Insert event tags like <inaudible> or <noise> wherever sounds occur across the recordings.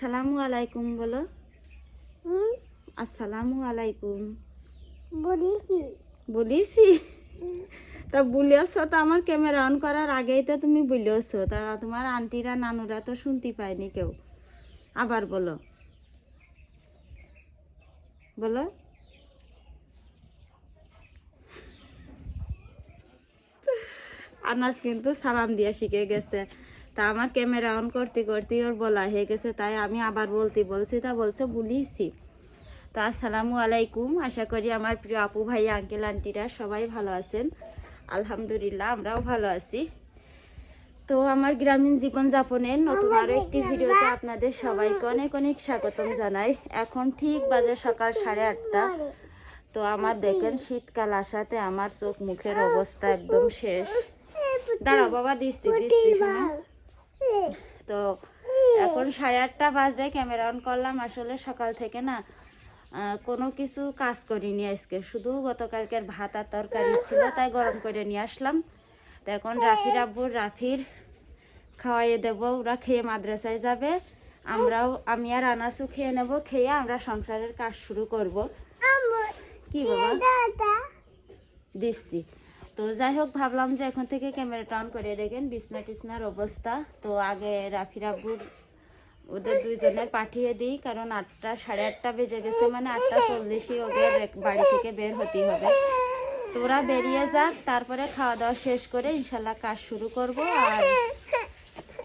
আসসালামু আলাইকুম বলো। আসসালামু আলাইকুম। বলি কি তা বলিয়াছ তো আমার ক্যামেরা অন করার আগেই তো তুমি বলিয়াছ। তা তোমার আন্টিরা নানুরা তো শুনতে পায়নি কেউ। আবার বলো। বলো। আনাজ কিন্তু সালাম দিয়া শিখে গেছে। তা আমার ক্যামেরা অন করতে করতে ওর বলা হয়ে গেছে, তাই আমি আবার বলতে বলছি, তা বলছে বলিছি তা আসসালামু আলাইকুম, আশা করি আমার প্রিয় আপু ভাই আঙ্কেল আন্টিরা সবাই ভালো আছেন। আলহামদুলিল্লাহ, আমরাও ভালো আছি। তো আমার গ্রামীণ জীবনযাপনের নতুন আরও একটি ভিডিওতে আপনাদের সবাইকে অনেক অনেক স্বাগতম জানাই। এখন ঠিক বাজে সকাল সাড়ে আটটা। তো আমার দেখেন, শীতকাল আসাতে আমার চোখ মুখের অবস্থা একদম শেষ। দাঁড়াও বাবা, দিচ্ছি দিচ্ছি, শোনো। তো এখন সাড়ে আটটা বাজে ক্যামেরা অন করলাম। আসলে সকাল থেকে না কোনো কিছু কাজ করিনি আজকে। শুধু গতকালকের ভাত আর তরকারি ছিল তাই গরম করে নিয়ে আসলাম। তো এখন রাফির আব্বুর রাফির খাওয়াইয়ে দেবো। ওরা খেয়ে মাদ্রাসায় যাবে। আমরাও আমি আর আনাসু খেয়ে নেব। খেয়ে আমরা সংসারের কাজ শুরু করব। কি বাবা? দিচ্ছি। তো যাই হোক ভাবলাম যে এখন থেকে ক্যামেরাটা অন করে দেখেন বিছনা টিসনার অবস্থা। তো আগে রাফির আব্বুর ওদের দুইজনের পাঠিয়ে দিই কারণ আটটা সাড়ে আটটা বেজে গেছে মানে আটটা চল্লিশই ওদের বাড়ি থেকে বের হতেই হবে। তো ওরা বেরিয়ে যাক তারপরে খাওয়া দাওয়া শেষ করে ইনশাল্লাহ কাজ শুরু করব। আর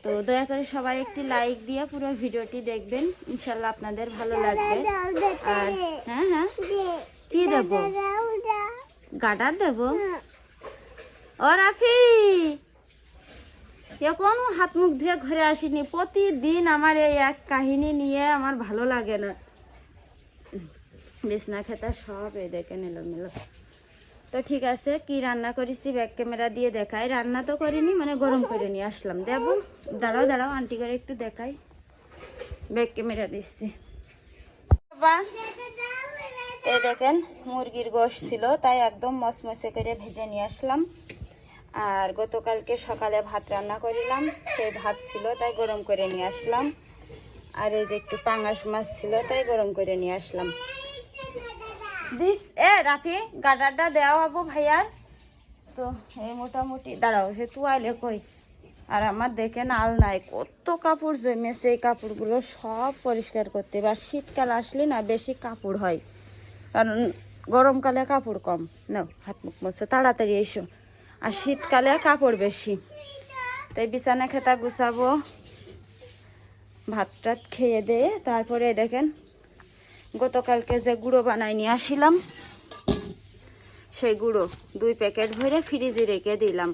তো দয়া করে সবাই একটি লাইক দিয়ে পুরো ভিডিওটি দেখবেন ইনশাল্লাহ আপনাদের ভালো লাগবে। আর হ্যাঁ হ্যাঁ। কি দেবো? গাডার দেবো? ও রাফি এখনও হাত মুখ ধুয়ে ঘরে আসিনি প্রতিদিন আমার এই এক কাহিনী নিয়ে আমার ভালো লাগে না। বিছনা খেতা সব এই দেখে নিল মিল তো ঠিক আছে, কি রান্না করেছি ব্যাক ক্যামেরা দিয়ে দেখাই। রান্না তো করিনি মানে গরম করে নিয়ে আসলাম। দেবো দাঁড়াও দাঁড়াও, আন্টি করে একটু দেখাই। ব্যাক ক্যামেরা দিচ্ছি বাবা, এই দেখেন, মুরগির গোশ ছিল, তাই একদম মসমসে করে ভেজে নিয়ে আসলাম। আর গতকালকে সকালে ভাত রান্না করিলাম, সেই ভাত ছিল, তাই গরম করে নিয়ে আসলাম। আর এই যে একটু পাঙাশ মাছ ছিল, তাই গরম করে নিয়ে আসলাম। দিস, এ, রাফি, গাডারটা দেওয়া হব ভাইয়ার। তো, এই মোটামুটি, দাঁড়াও, সে তুয়াইলে কই? আর আমার দেখেন আল নাই, কত কাপড় জমেছে এই কাপড়গুলো সব পরিষ্কার করতে এবার শীতকাল আসলে না, বেশি কাপড় হয়। কারণ গরমকালে কাপড় কম। নাও, হাত মুখ মুছে, তাড়াতাড়ি এসো। আর শীতকালে কাপড় বেশি। তাই বিছানা খেতা গুছাবো ভাত টাত খেয়ে দিয়ে তারপরে দেখেন গতকালকে যে গুঁড়ো বানাই নিয়ে আসিলাম, সেই গুঁড়ো দুই প্যাকেট ভরে ফ্রিজে রেখে দিলাম।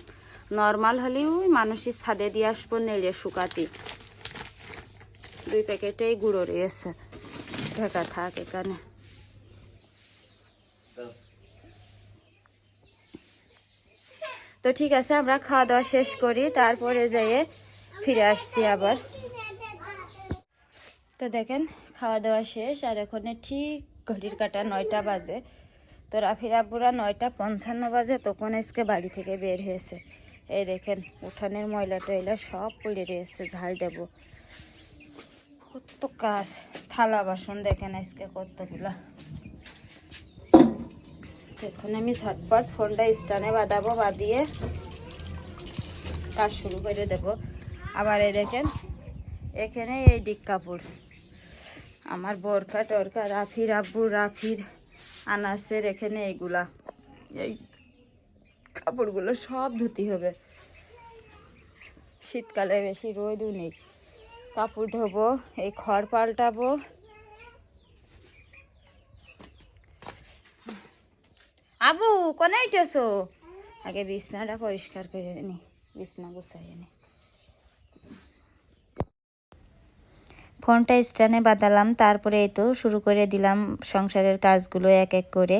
নর্মাল হলেও ওই মানুষের ছাদে দিয়ে আসব নেড়ে শুকাতি। দুই প্যাকেটেই গুঁড়ো রয়েছে। ঢেকা থাক এখানে। তো ঠিক আছে, আমরা খাওয়া দাওয়া শেষ করি, তারপরে যেয়ে ফিরে আসছি আবার। তো দেখেন, খাওয়া দাওয়া শেষ, আর এখানে ঠিক ঘড়ির কাটা নয়টা বাজে। তো রাফির আব্বুরা নয়টা পঞ্চান্ন বাজে তখন আজকে বাড়ি থেকে বের হয়েছে। এই দেখেন, উঠানের ময়লা টয়লা সব পড়ে রয়েছে ঝাল দেব। কত কাজ, থালা বাসন দেখেন আজকে কতগুলা। এখন আমি ঝটপট ফোনটা স্টানে বাঁধাবো, বাঁধিয়ে কাজ শুরু করে দেব। আবার এই দেখেন, এখানে এই ডিক কাপড়। আমার বোরখা টরকা রাফির আব্বু, রাফির আনাসের এখানে এইগুলা। এই কাপড়গুলো সব ধুতি হবে। শীতকালে বেশি রোদও নেই। কাপড় ধোবো, এই খড় পাল্টাবো আবু কোনে আইটেছো আগে বিছনাটা পরিষ্কার করে নি, বিছনা গুছাই নি। ফোনটা স্ট্যান্ডে বাঁধালাম, তারপরে তো শুরু করে দিলাম সংসারের কাজগুলো এক এক করে।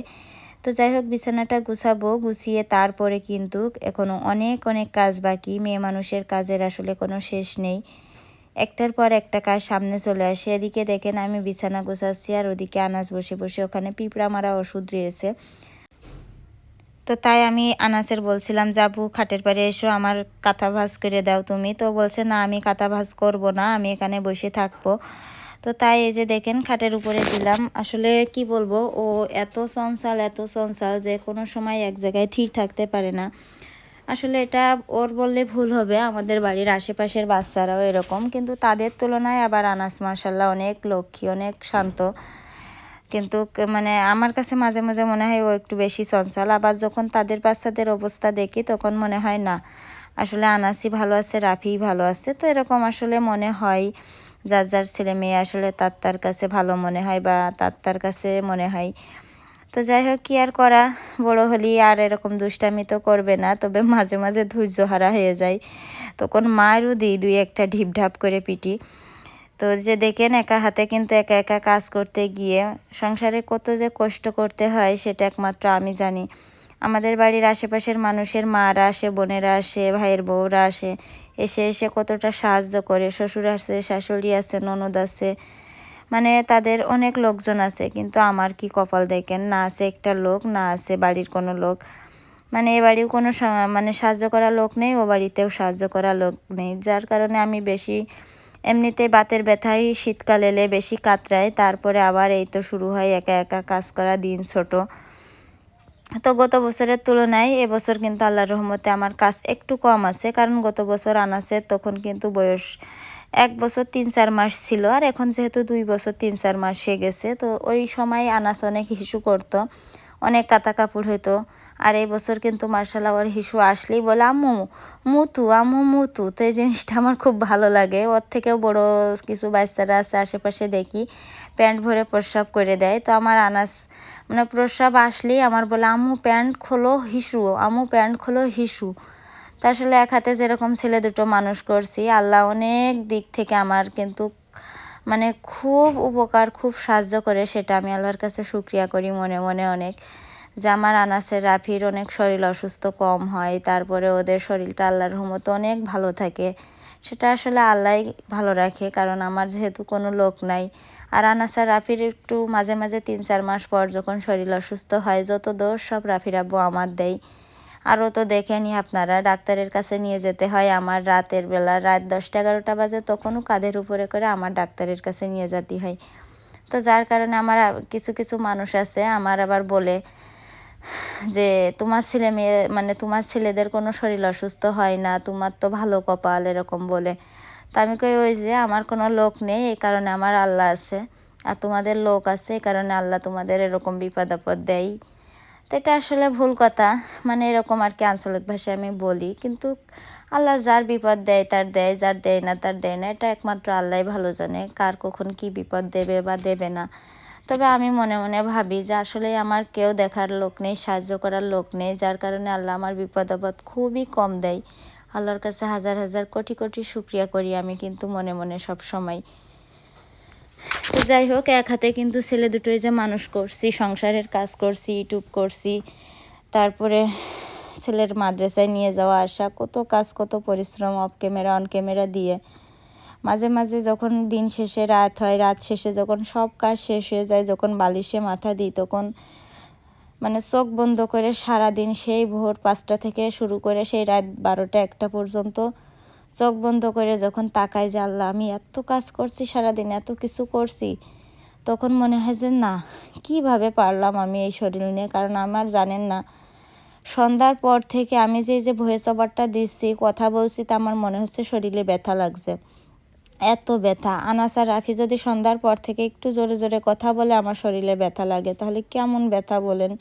তো যাই হোক, বিছানাটা গুছাবো, গুছিয়ে তারপরে কিন্তু এখনও অনেক অনেক কাজ বাকি। মেয়ে মানুষের কাজের আসলে কোনো শেষ নেই। একটার পর একটা কাজ সামনে চলে আসে। এদিকে দেখেন আমি বিছানা গুছাচ্ছি আর ওদিকে আনাজ বসে বসে ওখানে পিঁপড়া মারা ওষুধ রয়েছে। তো তাই আমি আনাসের বলছিলাম, যাবু, খাটের পাড়ে এসো, আমার কাঁথা ভাজ করে দাও তুমি। তো বলছে, না, আমি কাঁথা ভাজ করব না, আমি এখানে বসে থাকব। তো তাই এই যে দেখেন, খাটের উপরে দিলাম। আসলে কি বলব, ও এত চঞ্চাল এত চঞ্চাল যে কোনো সময় এক জায়গায় থির থাকতে পারে না। আসলে এটা ওর বললে ভুল হবে, আমাদের বাড়ির আশেপাশের বাচ্চারাও এরকম। কিন্তু তাদের তুলনায় আবার আনাস মাসাল্লাহ অনেক লক্ষ্মী, অনেক শান্ত। কিন্তু মানে আমার কাছে মাঝে মাঝে মনে হয় ও একটু বেশি চঞ্চল। আবার যখন তাদের বাচ্চাদের অবস্থা দেখি তখন মনে হয় না, আসলে আনাসি ভালো আছে রাফি ভালো আছে। তো এরকম আসলে মনে হয়, যার যার ছেলে মেয়ে আসলে তার তার কাছে ভালো মনে হয় বা তার তার কাছে মনে হয়। তো যাই হোক, কি আর করা, বড় হলি আর এরকম দুষ্টামি তো করবে না, তবে মাঝে মাঝে ধৈর্য হারা হয়ে যায়। তখন মায়েরও দিই দুই একটা ঢিপ ঢাপ করে পিটি। তো যে দেখেন একা হাতে কিন্তু একা একা কাজ করতে গিয়ে সংসারে কত যে কষ্ট করতে হয় সেটা একমাত্র আমি জানি। আমাদের বাড়ির আশেপাশের মানুষের মারা আসে, বোনেরা আসে, ভাইয়ের বউরা আসে, এসে এসে কতটা সাহায্য করে। শ্বশুর আছে, শাশুড়ি আছে, ননদ আছে মানে তাদের অনেক লোকজন আছে, কিন্তু আমার কি কপাল দেখেন? না আছে একটা লোক, না আছে বাড়ির কোনো লোক। মানে এ বাড়িও কোনো মানে সাহায্য করা লোক নেই, ও বাড়িতেও সাহায্য করা লোক নেই। যার কারণে আমি বেশি এমনিতে বাতের ব্যথায় শীতকাল এলে বেশি কাতরায়, তারপরে আবার এই তো শুরু হয় একা একা কাজ করা দিন ছোট। তো গত বছরের তুলনায় এবছর কিন্তু আল্লাহর রহমতে আমার কাজ একটু কম আছে, কারণ গত বছর আনাসে তখন কিন্তু বয়স এক বছর তিন চার মাস ছিল, আর এখন যেহেতু দুই বছর তিন চার মাস সে গেছে, তো ওই সময় আনাস অনেক হিসু করতো, অনেক কাতা কাপড় হইতো আর এই বছর কিন্তু মার্শাল্লাহ ওর হিসু আসলেই বলে, আম্মু, মুতু আম্মু, মুতু। তো এই জিনিসটা আমার খুব ভালো লাগে। ওর থেকেও বড় কিছু বাচ্চারা আছে, আশেপাশে দেখি। প্যান্ট ভরে প্রস্রাব করে দেয়। তো আমার আনাস মানে প্রস্রাব আসলেই আমার বলে, আম্মু, প্যান্ট খোলো, হিসু। আম্মু, প্যান্ট খোলো, হিসু। তা আসলে এক হাতে যেরকম ছেলে দুটো মানুষ করছি, আল্লাহ অনেক দিক থেকে আমার কিন্তু মানে খুব উপকার, খুব সাহায্য করে সেটা। আমি আল্লাহর কাছে শুক্রিয়া করি মনে মনে অনেক। যে আমার আনাসের রাফির অনেক শরীর অসুস্থ, কম হয়, তারপরে ওদের শরীরটা আল্লাহর রহমতে অনেক ভালো থাকে। সেটা আসলে আল্লাহ ভালো রাখে, কারণ আমার যেহেতু কোনো লোক নাই। আর আনাসার রাফির একটু মাঝে মাঝে তিন চার মাস পর যখন শরীর অসুস্থ হয়, যত দোষ সব রাফির আব্বু আমার দেয়। আরও তো দেখেনি আপনারা, ডাক্তারের কাছে নিয়ে যেতে হয় আমার রাতের বেলা, রাত দশটা এগারোটা বাজে তখনও কাঁধের উপরে করে আমার ডাক্তারের কাছে নিয়ে যেতে হয়। তো যার কারণে আমার কিছু কিছু মানুষ আছে, আমার আবার বলে <sighs> যে তোমার ছেলে মেয়ে মানে তোমার ছেলেদের কোনো শরীর অসুস্থ হয় না, তোমার তো ভালো কপাল এরকম বলে। তা আমি কই, ওই যে আমার কোনো লোক নেই, এই কারণে আমার আল্লাহ আছে। আর তোমাদের লোক আছে, এই কারণে আল্লাহ তোমাদের এরকম বিপদ আপদ দেয়। তো এটা আসলে ভুল কথা মানে এরকম আর কি আঞ্চলিক ভাষায় আমি বলি। কিন্তু আল্লাহ যার বিপদ দেয়, তার দেয়, যার দেয় না, তার দেয় না, এটা একমাত্র আল্লাহ ভালো জানে। কার কখন কি বিপদ দেবে বা দেবে না। তবে আমি মনে মনে ভাবি যে আসলে আমার কেউ দেখার লোক নেই, সাহায্য করার লোক নেই, যার কারণে আল্লাহ আমার বিপদ আপদ খুবই কম দেয়। আল্লাহর কাছে হাজার হাজার কোটি কোটি শুক্রিয়া করি আমি কিন্তু মনে মনে সব সময়। তো যাই হোক, এক হাতে কিন্তু ছেলে দুটোই যে মানুষ করছি, সংসারের কাজ করছি, ইউটিউব করছি, তারপরে ছেলের মাদ্রাসায় নিয়ে যাওয়া আসা, কত কাজ, কত পরিশ্রম অফ ক্যামেরা অন ক্যামেরা দিয়ে। মাঝে মাঝে যখন দিন শেষে রাত হয়, রাত শেষে যখন সব কাজ শেষ হয়ে যায়, যখন বালিশে মাথা দিই, তখন মানে চোখ বন্ধ করে সারা দিন সেই ভোর পাঁচটা থেকে শুরু করে সেই রাত বারোটা, একটা পর্যন্ত চোখ বন্ধ করে যখন তাকাই যে আল্লাহ, আমি এত কাজ করছি সারাদিন, এত কিছু করছি, তখন মনে হয় যে না, কীভাবে পারলাম আমি এই শরীর নিয়ে? কারণ আমার জানেন না, সন্ধ্যার পর থেকে আমি যে যে ভয়েস ওভারটা দিচ্ছি, কথা বলছি, তা আমার মনে হচ্ছে শরীরে ব্যথা লাগছে। এত ব্যথা। আনাস আর রাফি যদি সন্ধ্যার পর থেকে একটু জোরে জোরে কথা বলে আমার শরীরে ব্যথা লাগে, তাহলে কেমন ব্যথা বলেন?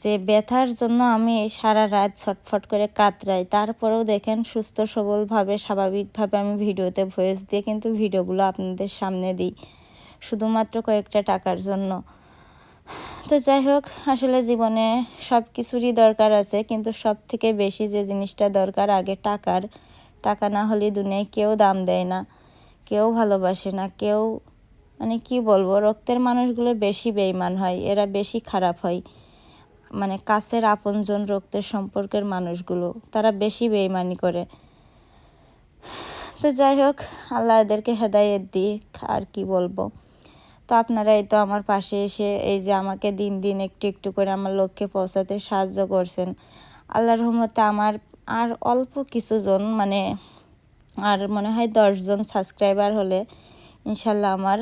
যে ব্যথার জন্য আমি সারা রাত ছটফট করে কাতরাই। তারপরেও দেখেন সুস্থ, সবলভাবে, স্বাভাবিকভাবে আমি ভিডিওতে ভয়েস দিয়ে কিন্তু ভিডিওগুলো আপনাদের সামনে দিই, শুধুমাত্র কয়েকটা টাকার জন্য। তো যাই হোক, আসলে জীবনে সব কিছুরই দরকার আছে, কিন্তু সব থেকে বেশি যে জিনিসটা দরকার আগে টাকার টাকা না হলে দুনিয়ায় কেউ দাম দেয় না, কেউ ভালোবাসে না, কেউ মানে কি বলব, রক্তের মানুষগুলো বেশি বেইমান হয়, এরা বেশি খারাপ হয়। মানে কাছের আপনজন রক্তের সম্পর্কের মানুষগুলো, তারা বেশি বেইমানি করে। তো যাই হোক, আল্লাহ এদেরকে হেদায়েত দিই আর কি বলব। তো আপনারা এই তো আমার পাশে এসে, এই যে আমাকে দিন দিন একটু একটু করে আমার লক্ষ্যে পৌঁছাতে সাহায্য করছেন। আল্লাহর রহমতে আমার আর অল্প কিছুজন মানে আর মনে হয় দশজন সাবস্ক্রাইবার হলে ইনশাল্লাহ আমার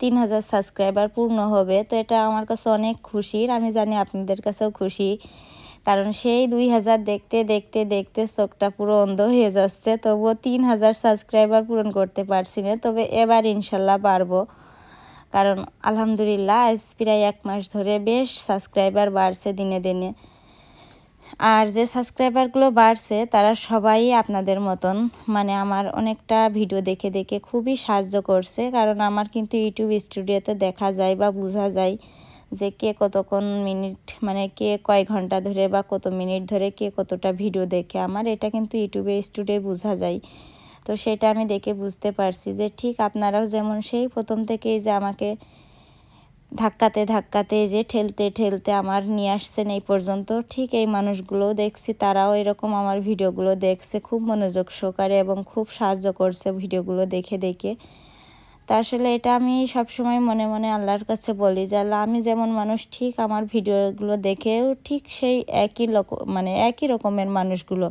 তিন হাজার সাবস্ক্রাইবার পূর্ণ হবে। তো এটা আমার কাছে অনেক খুশির, আমি জানি আপনাদের কাছেও খুশি। কারণ সেই দুই হাজার দেখতে দেখতে দেখতে চোখটা পুরো অন্ধ হয়ে যাচ্ছে, তবুও তিন হাজার সাবস্ক্রাইবার পূরণ করতে পারছি না। তবে এবার ইনশাল্লাহ পারব। কারণ আলহামদুলিল্লাহ, আজ প্রায় এক মাস ধরে বেশ সাবস্ক্রাইবার বাড়ছে দিনে দিনে। আর যে সাবস্ক্রাইবারগুলো বাড়ছে, তারা সবাই আপনাদের মতন। মানে আমার অনেকটা ভিডিও দেখে দেখে খুবই সাহায্য করছে, কারণ আমার কিন্তু ইউটিউব স্টুডিওতে দেখা যায় বা বোঝা যায় যে কে কতক্ষণ মিনিট মানে কে কয় ঘণ্টা ধরে বা কত মিনিট ধরে কে কতটা ভিডিও দেখে আমার। এটা কিন্তু ইউটিউবে স্টুডিও বোঝা যায়। তো সেটা আমি দেখে বুঝতে পারছি যে ঠিক আপনারাও যেমন সেই প্রথম থেকেই যে আমাকে ধাক্কাতে ধাক্কাতে যে ঠেলতে ঠেলতে আমার নিয়ে আসছেন এই পর্যন্ত, ঠিক এই মানুষগুলো দেখছি, তারাও এরকম আমার ভিডিওগুলো দেখছে, খুব মনোযোগ সহকারে এবং খুব সাহায্য করছে ভিডিওগুলো দেখে দেখে। তা আসলে এটা আমি সবসময় মনে মনে আল্লাহর কাছে বলি যে, আল্লাহ আমি যেমন মানুষ, ঠিক আমার ভিডিওগুলো দেখেও ঠিক সেই একই লোক মানে একই রকমের মানুষগুলো।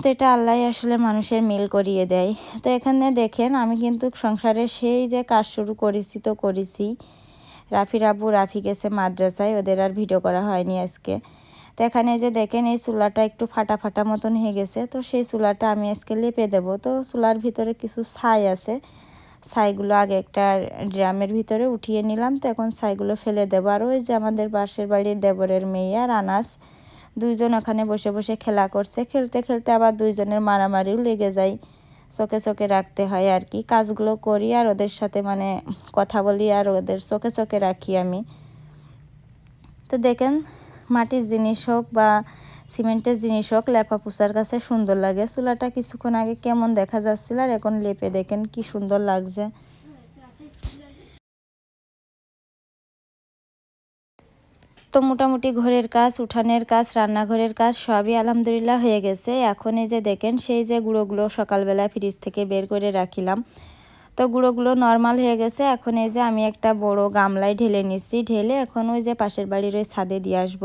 তো এটা আল্লাহ আসলে মানুষের মিল করিয়ে দেয়। তো এখানে দেখেন, আমি কিন্তু সংসারে সেই যে কাজ শুরু করেছি তো করেছি। রাফি রাবু রাফি গেছে মাদ্রাসায়, ওদের আর ভিডিও করা হয়নি আজকে। তো এখানে যে দেখেন, এই চুলাটা একটু ফাটা ফাটা মতন হয়ে গেছে, তো সেই চুলাটা আমি আজকে লেপে দেবো। তো চুলার ভিতরে কিছু ছাই আছে, ছাইগুলো আগে একটা ড্রামের ভিতরে উঠিয়ে নিলাম। তো এখন ছাইগুলো ফেলে দেবো। আর ওই যে আমাদের পাশের বাড়ির দেবরের মেয়ে আর আনাস দুইজন ওখানে বসে বসে খেলা করছে। খেলতে খেলতে আবার দুইজনের মারামারিও লেগে যায়। চোখে চোখে রাখতে হয় আর কি। কাজগুলো করি আর ওদের সাথে মানে কথা বলি আর ওদের চোখে চোখে রাখি আমি। তো দেখেন, মাটির জিনিস হোক বা সিমেন্টের জিনিস হোক লেপা পোষার কাছে সুন্দর লাগে। চুলাটা কিছুক্ষণ আগে কেমন দেখা যাচ্ছিল আর এখন লেপে দেখেন কি সুন্দর লাগছে। তো মোটামুটি ঘরের কাজ, উঠানের কাজ, রান্নাঘরের কাজ সবই আলহামদুলিল্লাহ হয়ে গেছে। এখন এই যে দেখেন, সেই যে গুঁড়োগুলো সকালবেলা ফ্রিজ থেকে বের করে রাখিলাম। তো গুঁড়োগুলো নর্মাল হয়ে গেছে। এখন এই যে আমি একটা বড় গামলায় ঢেলে নিচ্ছি। ঢেলে এখন ওই যে পাশের বাড়ির ওই ছাদে দিয়ে আসব।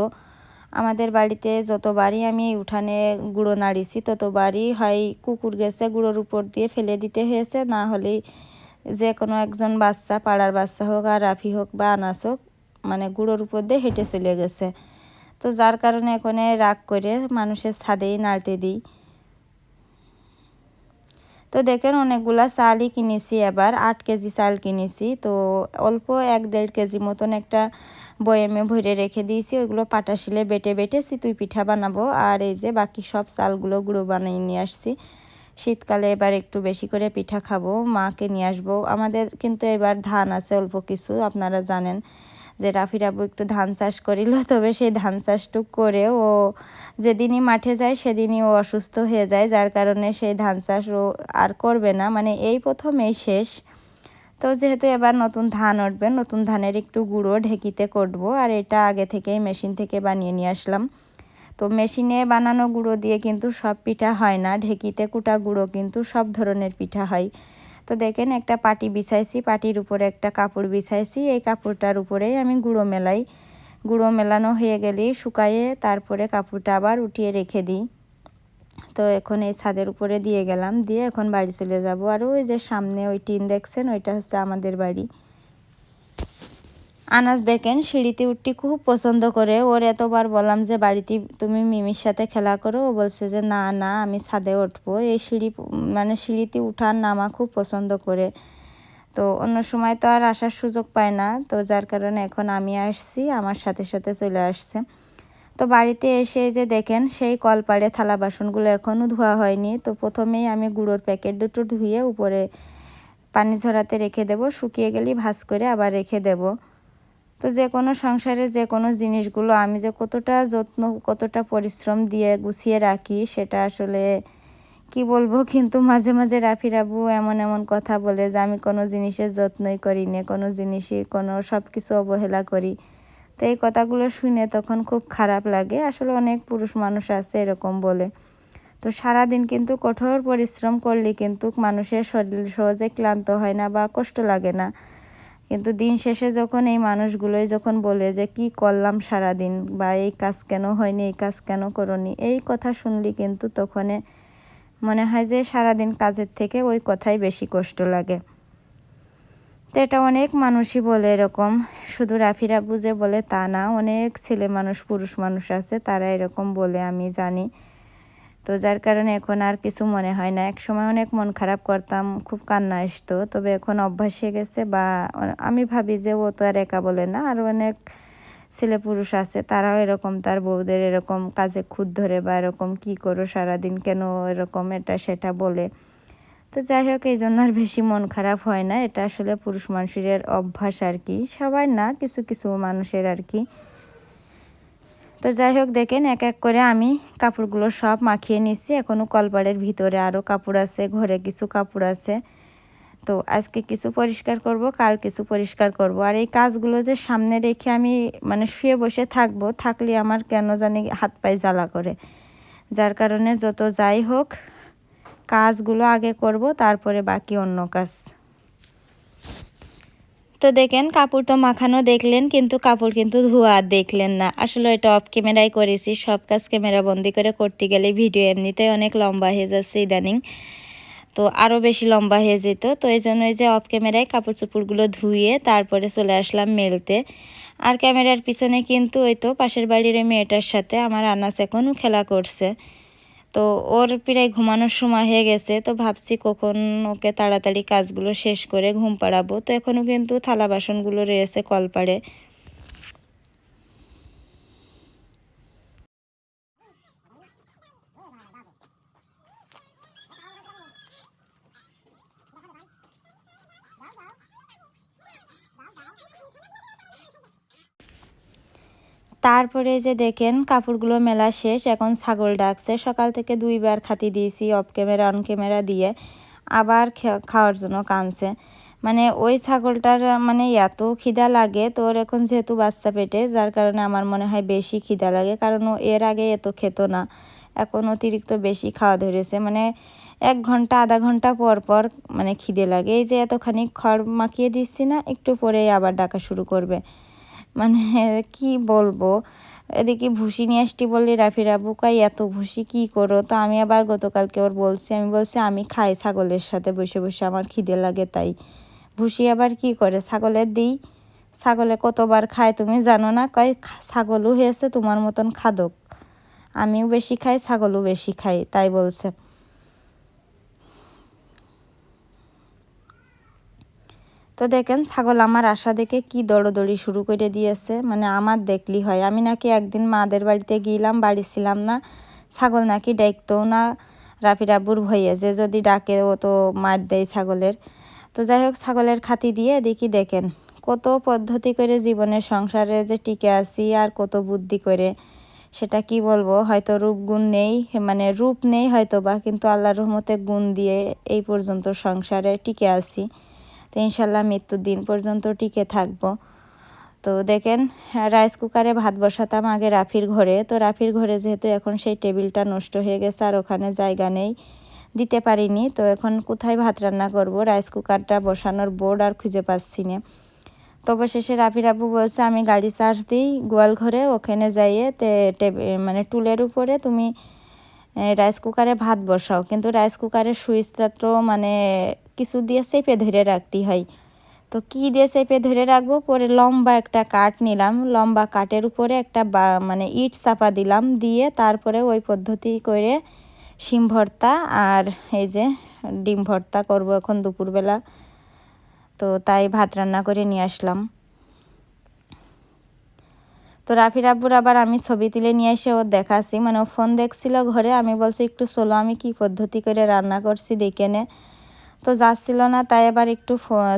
আমাদের বাড়িতে যতবারই আমি উঠানে গুঁড়ো নাড়িছি, ততবারই হয় কুকুর গেছে গুঁড়োর উপর দিয়ে ফেলে দিতে হয়েছে। না হলেই যে কোনো একজন বাচ্চা, পাড়ার বাচ্চা হোক আর রাফি হোক বা আনাস হোক মানে গুঁড়োর উপর দিয়ে হেঁটে চলে গেছে। তো যার কারণে এখানে রাগ করে মানুষের ছাদেই নাড়তে দিই। তো দেখেন অনেকগুলা চালই কিনেছি এবার, আট কেজি চাল কিনেছি। তো অল্প এক দেড় কেজি মতন একটা বয়েমে ভরে রেখে দিয়েছি। ওইগুলো পাটা শিলে বেটে বেটে চিতুই পিঠা বানাবো। আর এই যে বাকি সব চালগুলো গুঁড়ো বানিয়ে নিয়ে আসছি। শীতকালে এবার একটু বেশি করে পিঠা খাব, মাকে নিয়ে আসব। আমাদের কিন্তু এবার ধান আছে অল্প কিছু, আপনারা জানেন। যে রাফি রাবু একটু ধান চাষ করিল, তবে সেই ধান চাষটুক করে ও যেদিনই মাঠে যায় সেদিনই ও অসুস্থ হয়ে যায়, যার কারণে সেই ধান চাষ ও আর করবে না। মানে এই প্রথম এই শেষ। তো যেহেতু এবার নতুন ধান উঠবে নতুন ধানের একটু গুঁড়ো ঢেকিতে করব, আর এটা আগে থেকেই মেশিন থেকে বানিয়ে নিয়ে আসলাম। তো মেশিনে বানানো গুঁড়ো দিয়ে কিন্তু সব পিঠা হয় না, ঢেকিতে কুটা গুঁড়ো কিন্তু সব ধরনের পিঠা হয়। তো দেখেন একটা পাটি বিছাইছি, পাটির উপরে একটা কাপড় বিছাইছি। এই কাপড়টার উপরেই আমি গুঁড়ো মেলাই। গুঁড়ো মেলানো হয়ে গেলে শুকাইয়ে তারপরে কাপড়টা আবার উঠিয়ে রেখে দিই। তো এখন এই ছাদের উপরে দিয়ে গেলাম, দিয়ে এখন বাড়ি চলে যাব। আর ওই যে সামনে ওই টিন দেখছেন, ওইটা হচ্ছে আমাদের বাড়ি। আনাজ দেখেন, সিঁড়িতে উঠতে খুব পছন্দ করে। ওর এতবার বললাম যে, বাড়িতে তুমি মিমির সাথে খেলা করো। ও বলছে যে, না না, আমি ছাদে উঠবো। এই সিঁড়ি মানে সিঁড়িতে উঠার নামা খুব পছন্দ করে। তো অন্য সময় তো আর আসার সুযোগ পায় না। তো যার কারণে এখন আমি আসছি, আমার সাথে সাথে চলে আসছে। তো বাড়িতে এসে যে দেখেন, সেই কলপাড়ে থালা বাসনগুলো এখনও ধোয়া হয়নি। তো প্রথমেই আমি গুঁড়োর প্যাকেট দুটো ধুয়ে উপরে পানি ঝরাতে রেখে দেব। শুকিয়ে গেলেই ভাজ করে আবার রেখে দেবো। তো যে কোনো সংসারে যে কোনো জিনিসগুলো আমি যে কতটা যত্ন, কতটা পরিশ্রম দিয়ে গুছিয়ে রাখি সেটা আসলে কি বলব? <laughs> কিন্তু মাঝে মাঝে রাফি রাবু এমন এমন কথা বলে যে আমি কোনো জিনিসের যত্নই করি না, কোনো জিনিসই, কোনো সব কিছু অবহেলা করি। তো এই কথাগুলো শুনে তখন খুব খারাপ লাগে। আসলে অনেক পুরুষ মানুষ আছে এরকম বলে। তো সারাদিন কিন্তু কঠোর পরিশ্রম করলে কিন্তু মানুষের শরীর সহজে ক্লান্ত হয় না বা কষ্ট লাগে না। কিন্তু দিন শেষে যখন এই মানুষগুলোই যখন বলে যে, কি করলাম সারা দিন বা এই কাজ কেন হয়নি, এই কাজ কেন করনি? এই কথা শুনলি কিন্তু তখন মনে হয় যে, সারাদিন কাজের থেকে ওই কথাই বেশি কষ্ট লাগে। তো এটা অনেক মানুষই বলে এরকম। শুধু রাফিরা বুঝে বলে তা না, অনেক ছেলে মানুষ, পুরুষ মানুষ আছে, তারা এরকম বলে, আমি জানি। তো যার কারণে এখন আর কিছু মনে হয় না। এক সময় অনেক মন খারাপ করতাম, খুব কান্না আসতো। তবে এখন অভ্যাস হয়ে গেছে বা আমি ভাবি যে ও তো আর একা বলে না। আর অনেক ছেলে পুরুষ আছে, তারাও এরকম, তার বউদের এরকম কাজে খুদ ধরে বা এরকম কি করো, সারাদিন কেন এরকম এটা সেটা বলে। তো যাই হোক, এই জন্য আর বেশি মন খারাপ হয় না। এটা আসলে পুরুষ মানুষের অভ্যাস আর কি। সবার না, কিছু কিছু মানুষের আর কি। তো যাই হোক, দেখেন এক এক করে আমি কাপড়গুলো সব মাখিয়ে নিচ্ছি এখনও কলপাড়ের ভিতরে আরও কাপড় আছে, ঘরে কিছু কাপড় আছে। তো আজকে কিছু পরিষ্কার করব, কাল কিছু পরিষ্কার করব। আর এই কাজগুলো যে সামনে রেখে আমি মানে শুয়ে বসে থাকব, থাকলে আমার কেন জানি হাত পায়ে জ্বালা করে। যার কারণে যত যাই হোক, কাজগুলো আগে করব, তারপরে বাকি অন্য কাজ। তো দেখেন, কাপড় তো মাখানো দেখলেন, কিন্তু কাপড় কিন্তু ধোয়া দেখলেন না। আসলে এটা অফ ক্যামেরায় করেছি, সব কাজ ক্যামেরা বন্দি করে করতে গেলে ভিডিও এমনিতে অনেক লম্বা হয়ে যাচ্ছে ইদানিং। তো আরও বেশি লম্বা হয়ে যেত, তো এই জন্য এই যে অফ ক্যামেরায় কাপড় চোপড়গুলো ধুয়ে তারপরে চলে আসলাম মেলতে। আর ক্যামেরার পিছনে কিন্তু ওই তো পাশের বাড়ির মেয়েটার সাথে আমার আনাস এখনও খেলা করছে। তো ওর প্রায় ঘুমানোর সময় হয়ে গেছে, তো ভাবছি কখন ওকে তাড়াতাড়ি কাজগুলো শেষ করে ঘুম পাড়াবো। তো এখনও কিন্তু থালা বাসনগুলো রয়েছে কলপাড়ে। তারপরে যে দেখেন, কাপড়গুলো মেলা শেষ, এখন ছাগল ডাকছে। সকাল থেকে দুইবার খাতি দিয়েছি অফ ক্যামেরা অন ক্যামেরা দিয়ে। আবার খাওয়ার জন্য কানছে মানে ওই ছাগলটার মানে এত খিদা লাগে তোর এখন যেহেতু বাচ্চা পেটে, যার কারণে আমার মনে হয় বেশি খিদা লাগে, কারণ ও এর আগে এত খেত না। এখন অতিরিক্ত বেশি খাওয়া ধরেছে। মানে এক ঘণ্টা, আধা ঘণ্টা পর পর মানে খিদে লাগে। এই যে এতখানি খড় মাখিয়ে দিচ্ছি না, একটু পরেই আবার ডাকা শুরু করবে। মানে কি বলব? এদিকে ভুসি নিয়ে আসটি বললি রাফিরা বুকাই এত ভুসি, কি করো? তো আমি আবার গতকালকে ওর বলছি, আমি বলছি, আমি খাই ছাগলের সাথে, বসে বসে আমার খিদে লাগে তাই। ভুসি আবার কি করে? ছাগলের দিই। ছাগলে কতবার খায় তুমি জানো না? কয়, ছাগলও হয়েছে তোমার মতন খাদক। আমিও বেশি খাই, ছাগলও বেশি খাই, তাই বলছে। তো দেখেন ছাগল আমার আশা দেখে কি দৌড়োদৌড়ি শুরু করে দিয়েছে। মানে আমার দেখলি হয়। আমি নাকি একদিন মাদের বাড়িতে গিয়েলাম, বাড়ি ছিলাম না। ছাগল নাকি ডাকতেও না, রাফি রাব্বুর ভয়ে যে যদি ডাকে ও তো মার দেয় ছাগলের। তো যাই হোক, ছাগলের খাতি দিয়ে দেখি দেখেন কত পদ্ধতি করে জীবনের সংসারে যে টিকে আছি আর কত বুদ্ধি করে। সেটা কি বলব? হয়তো রূপ গুণ নেই মানে রূপ নেই হয়তো বা কিন্তু আল্লাহর রহমতে গুণ দিয়ে এই পর্যন্ত সংসারে টিকে আছি। তো ইনশাল্লাহ মৃত্যুর দিন পর্যন্ত টিকে থাকব। তো দেখেন, রাইস কুকারে ভাত বসাতাম আগে রাফির ঘরে। তো রাফির ঘরে যেহেতু এখন সেই টেবিলটা নষ্ট হয়ে গেছে আর ওখানে জায়গা নেই, দিতে পারিনি। তো এখন কোথায় ভাত রান্না করব? রাইস কুকারটা বসানোর বোর্ড আর খুঁজে পাচ্ছি না। তো অবশেষে রাফি রাবু বলছে, আমি গাড়ি চার্জ দিই গোয়াল ঘরে, ওখানে যাইয়ে তে মানে টুলের উপরে তুমি রাইস কুকারে ভাত বসাও। কিন্তু রাইস কুকারের সুইচটা তো মানে কিছু দিয়ে চেপে ধরে রাখতে হয়। তো কি দিয়ে চেপে ধরে রাখব? পরে লম্বা একটা কাঠ নিলাম। লম্বা কাঠের উপরে একটা মানে ইট চাপা দিলাম। দিয়ে তারপরে ওই পদ্ধতি করে শিম ভর্তা আর এই যে ডিম ভর্তা করব এখন দুপুরবেলা। তো তাই ভাত রান্না করে নিয়ে আসলাম। তো রাফি রাব্বুর আবার আমি ছবি তুলে নিয়ে এসে ও দেখাছি মানে ও ফোন দেখছিল ঘরে, আমি বলছি, একটু চলো, আমি কি পদ্ধতি করে রান্না করছি দেখে নে। তো যাচ্ছিল না, তাই আবার একটু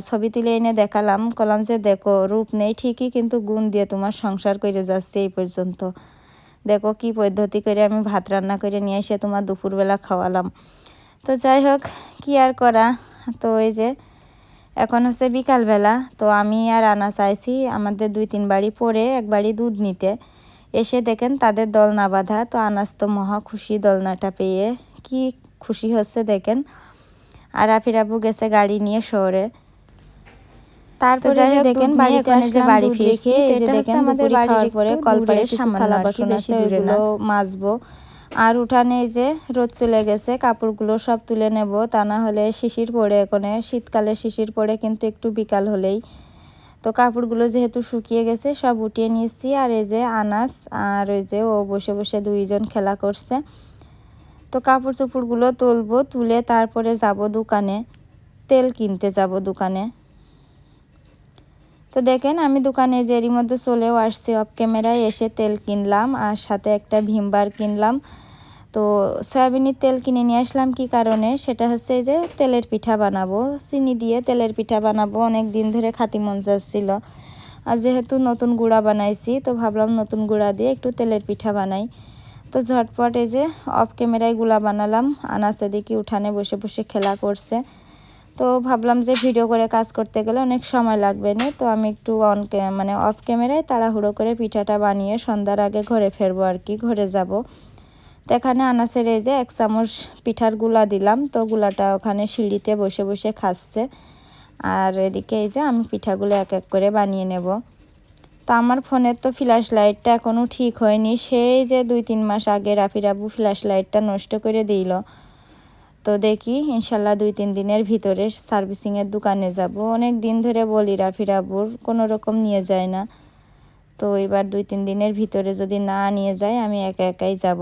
ছবি তুলে এনে দেখালাম। কলাম যে, দেখো, রূপ নেই ঠিকই, কিন্তু গুণ দিয়ে তোমার সংসার করে যাচ্ছে এই পর্যন্ত। দেখো কি পদ্ধতি করে আমি ভাত রান্না করে নিয়ে এসে তোমার দুপুরবেলা খাওয়ালাম। তো যাই হোক, কি আর করা? তো এই যে এখন হচ্ছে বিকালবেলা তো আমি আর আনা চাইছি আমাদের দুই তিন বাড়ি পরে এক বাড়ি দুধ নিতে। এসে দেখেন তাদের দলনা বাঁধা তো আনাস তো মহা খুশি দলনাটা পেয়ে। কি খুশি হচ্ছে দেখেন। আর রাফির আব্বু গেছে গাড়ি নিয়ে শহরে। তারপরে যাই দেখেন বাড়িতে এসে বাড়ি ফিরে ফিরছি রেখে, এই যে এটা দেখেন আমাদের বাড়ির খাওয়ার পরে কিছু সামান্য থালা আর কি বাসন আছে, ওইগুলো মাজবো আর উঠানে এই যে রোদ চলে গেছে, কাপড়গুলো সব তুলে নেব। তা না হলে শিশির পড়ে, এখানে শীতকালে শিশির পড়ে কিন্তু একটু বিকাল হলেই। তো কাপড়গুলো যেহেতু শুকিয়ে গেছে, সব উঠিয়ে নিয়েছি। আর এই যে আনাস আর ওই যে ও বসে বসে দুইজন খেলা করছে। তো কাপড় চোপড়গুলো তুলবো, তুলে তারপরে যাব দোকানে, তেল কিনতে যাব দোকানে। তো দেখেন, আমি দোকানে যে এরই মধ্যে চলেও আসছি অফ ক্যামেরায় এসে তেল কিনলাম আর সাথে একটা ভীমবার কিনলাম। তো সয়াবিনের তেল কিনে নিয়ে আসলাম কি কারণে? সেটা হচ্ছে যে তেলের পিঠা বানাবো। চিনি দিয়ে তেলের পিঠা বানাবো। অনেক দিন ধরে খাতি মন যাচ্ছিল। আর যেহেতু নতুন গুঁড়া বানাইছি, তো ভাবলাম নতুন গুঁড়া দিয়ে একটু তেলের পিঠা বানাই। তো ঝটপট এই যে অফ ক্যামেরায়গুলা বানালাম। আনাসে দেখি উঠানে বসে বসে খেলা করছে। তো ভাবলাম যে ভিডিও করে কাজ করতে গেলে অনেক সময় লাগবে না, তো আমি একটু অন মানে অফ ক্যামেরায় তাড়াহুড়ো করে পিঠাটা বানিয়ে সন্ধ্যার আগে ঘরে ফেরবো আর কি, ঘরে যাব। তো এখানে আনাসের এই যে এক চামচ পিঠারগুলা দিলাম, তো গুলাটা ওখানে সিঁড়িতে বসে বসে খাচ্ছে। আর এদিকে এই যে আমি পিঠাগুলো এক এক করে বানিয়ে নেব। তো আমার ফোনের তো ফ্ল্যাশ লাইটটা এখনও ঠিক হয়নি, সেই যে দুই তিন মাস আগে রাফি রাবু ফ্ল্যাশ লাইটটা নষ্ট করে দিল। তো দেখি ইনশাল্লাহ দুই, তিন দিনের ভিতরে সার্ভিসিংয়ের দোকানে যাব। অনেক দিন ধরে বলি রাফি রাবুর কোনো রকম নিয়ে যায় না। তো এবার দুই, তিন দিনের ভিতরে যদি না নিয়ে যায়, আমি একা একাই যাব।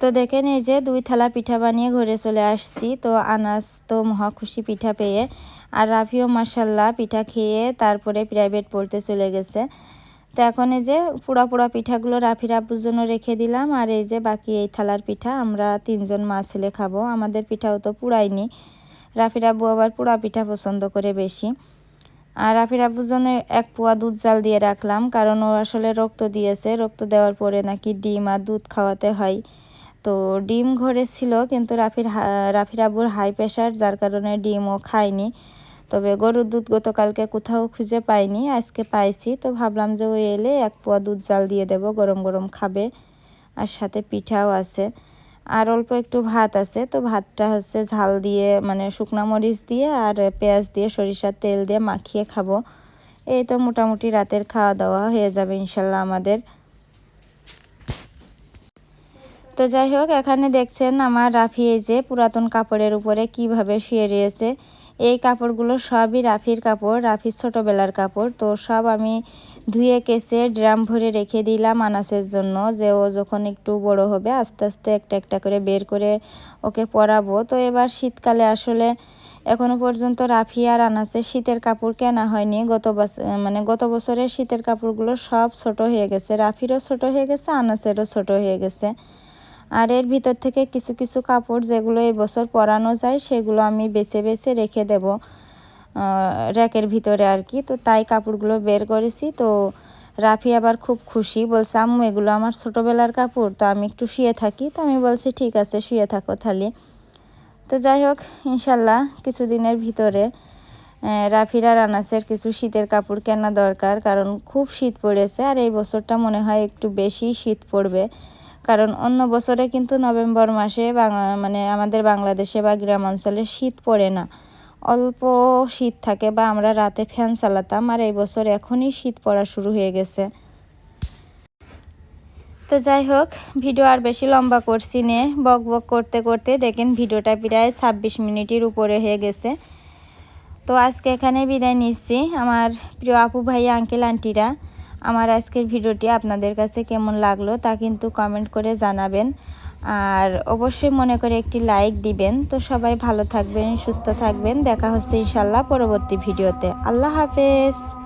তো দেখেন এই যে দুই থালা পিঠা বানিয়ে ঘরে চলে আসছি। তো আনাস তো মহা খুশি পিঠা পেয়ে, আর রাফিও মাসাল্লাহ পিঠা খেয়ে তারপরে প্রাইভেট পড়তে চলে গেছে। তো এখন এই যে পোড়া পোড়া পিঠাগুলো রাফির আব্বুর জন্য রেখে দিলাম, আর এই যে বাকি এই থালার পিঠা আমরা তিনজন মা ছেলে খাব। আমাদের পিঠাও তো পুড়াইনি রাফির আব্বু আবার পোড়া পিঠা পছন্দ করে বেশি। আর রাফির আব্বুর জন্য এক পোয়া দুধ জাল দিয়ে রাখলাম, কারণ ও আসলে রক্ত দিয়েছে। রক্ত দেওয়ার পরে নাকি ডিম আর দুধ খাওয়াতে হয়। তো ডিম ঘরে ছিল, কিন্তু রাফির রাফির আব্বুর হাই প্রেশার, যার কারণে ডিমও খায়নি। তবে গরুর দুধ গতকালকে কোথাও খুঁজে পাইনি, আজকে পাইছি। তো ভাবলাম যে ওই এলে এক পোয়া দুধ জাল দিয়ে দেব, গরম গরম খাবে। আর সাথে পিঠাও আছে। আর অল্প একটু ভাত আছে, তো ভাতটা হচ্ছে ঝাল দিয়ে মানে শুকনা মরিচ দিয়ে আর পেঁয়াজ দিয়ে, সরিষার তেল দিয়ে মাখিয়ে খাব। এই তো মোটামুটি রাতের খাওয়া দাওয়া হয়ে যাবে ইনশাল্লাহ আমাদের। তো যাই হোক, এখানে দেখছেন আমার রাফি এই যে পুরাতন কাপড়ের উপরে কীভাবে শুয়ে রয়েছে। এই কাপড়গুলো সবই রাফির কাপড়, রাফির ছোটোবেলার কাপড়। তো সব আমি ধুয়ে কেসে ড্রাম ভরে রেখে দিলাম আনাসের জন্য যে ও যখন একটু বড় হবে আস্তে আস্তে একটা একটা করে বের করে ওকে পরাবো। তো এবার শীতকালে আসলে এখনও পর্যন্ত রাফি আর আনাসের শীতের কাপড় কেনা হয়নি। গত মানে গত বছরের শীতের কাপড়গুলো সব ছোট হয়ে গেছে। রাফিরও ছোট হয়ে গেছে, আনাসেরও ছোট হয়ে গেছে। আর এর ভিতর থেকে কিছু কিছু কাপড় যেগুলো এই বছর পরানো যায়, সেগুলো আমি বেছে বেছে রেখে দেব র্যাকের ভিতরে আর কি। তো তাই কাপড়গুলো বের করেছি। তো রাফি আবার খুব খুশি, বলছে, আম্মু, এগুলো আমার ছোটোবেলার কাপড়, তো আমি একটু শুয়ে থাকি। তো আমি বলছি, ঠিক আছে, শুয়ে থাকো থালি তো যাই হোক, ইনশাল্লাহ কিছুদিনের ভিতরে রাফিরা রানাসের কিছু শীতের কাপড় কেনা দরকার, কারণ খুব শীত পড়েছে। আর এই বছরটা মনে হয় একটু বেশি শীত পড়বে। কারণ অন্য বছরে কিন্তু নভেম্বর মাসে বাংলা মানে আমাদের বাংলাদেশে বা গ্রাম অঞ্চলে শীত পড়ে না। অল্প শীত থাকে বা আমরা রাতে ফ্যান চালাতাম আর এই বছর এখনই শীত পড়া শুরু হয়ে গেছে। তো যাই হোক, ভিডিও আর বেশি লম্বা করছি নে। বক বক করতে করতে দেখেন ভিডিওটা প্রায় ছাব্বিশ মিনিটের উপরে হয়ে গেছে। তো আজকে এখানে বিদায় নিচ্ছি। আমার প্রিয় আপু ভাই আঙ্কেল আন্টিরা আমার আজকের ভিডিওটি আপনাদের কাছে কেমন লাগল তা কিন্তু কমেন্ট করে জানাবেন। আর অবশ্যই মনে করে একটি লাইক দিবেন। তো সবাই ভালো থাকবেন, সুস্থ থাকবেন। দেখা হচ্ছে ইনশাল্লাহ পরবর্তী ভিডিওতে। আল্লাহ হাফেজ।